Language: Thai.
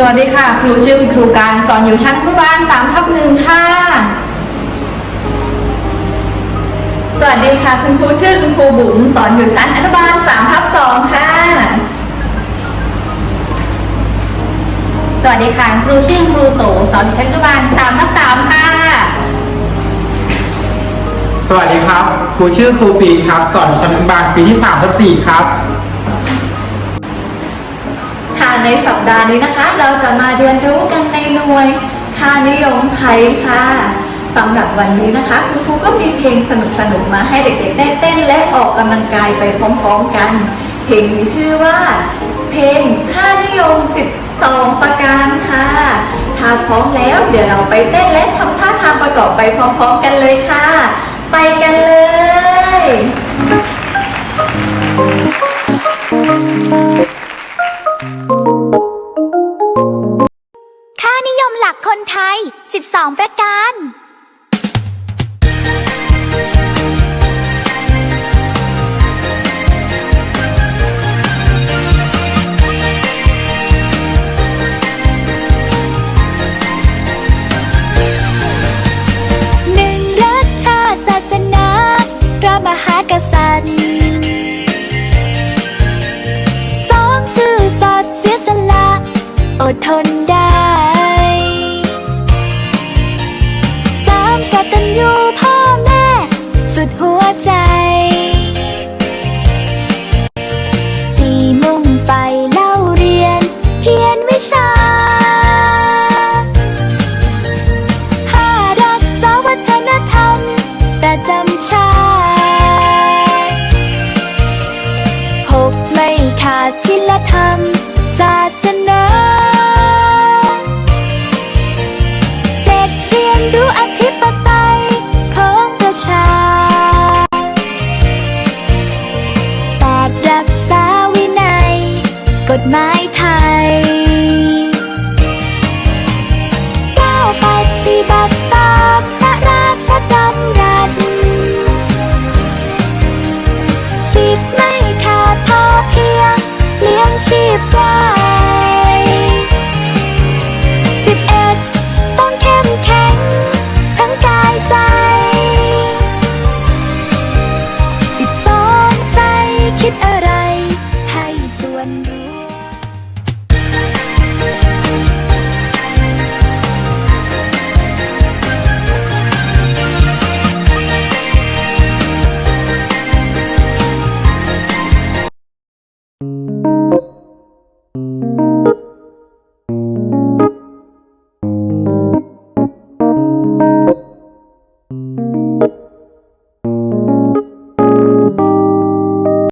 สวัสดีค่ะ ครูชื่อครูการสอนอยู่ชั้นอนุบาล3ทับหนึ่งค่ะ สวัสดีค่ะ คุณครูชื่อคุณครูบุ๋มสอนอยู่ชั้นอนุบาล3ทับ2ค่ะ สวัสดีค่ะครูชื่อครูโสสอนอยู่ชั้นอนุบาล3ทับ3ค่ะ สวัสดีครับ ครูชื่อครูฟีครับ สอนอยู่ชั้นอนุบาลปีที่3ทับ4ครับ ค่ะในสัปดาห์นี้นะคะ เราจะมาเรียนรู้กันในหน่วยค่านิยมไทยค่ะสำหรับวันนี้นะคะคุณครูก็มีเพลงสนุกๆมาให้เด็กๆ ได้เต้นและออกกำลังกายไปพร้อมๆกัน เพลงมีชื่อว่า เพลงค่านิยม 12 ประการค่ะถ้าพร้อมแล้ว เดี๋ยวเราไปเต้นและทำท่าทางประกอบไปพร้อมๆ กันเลยค่ะ 12ประกา ธรรมศาสนา ลี้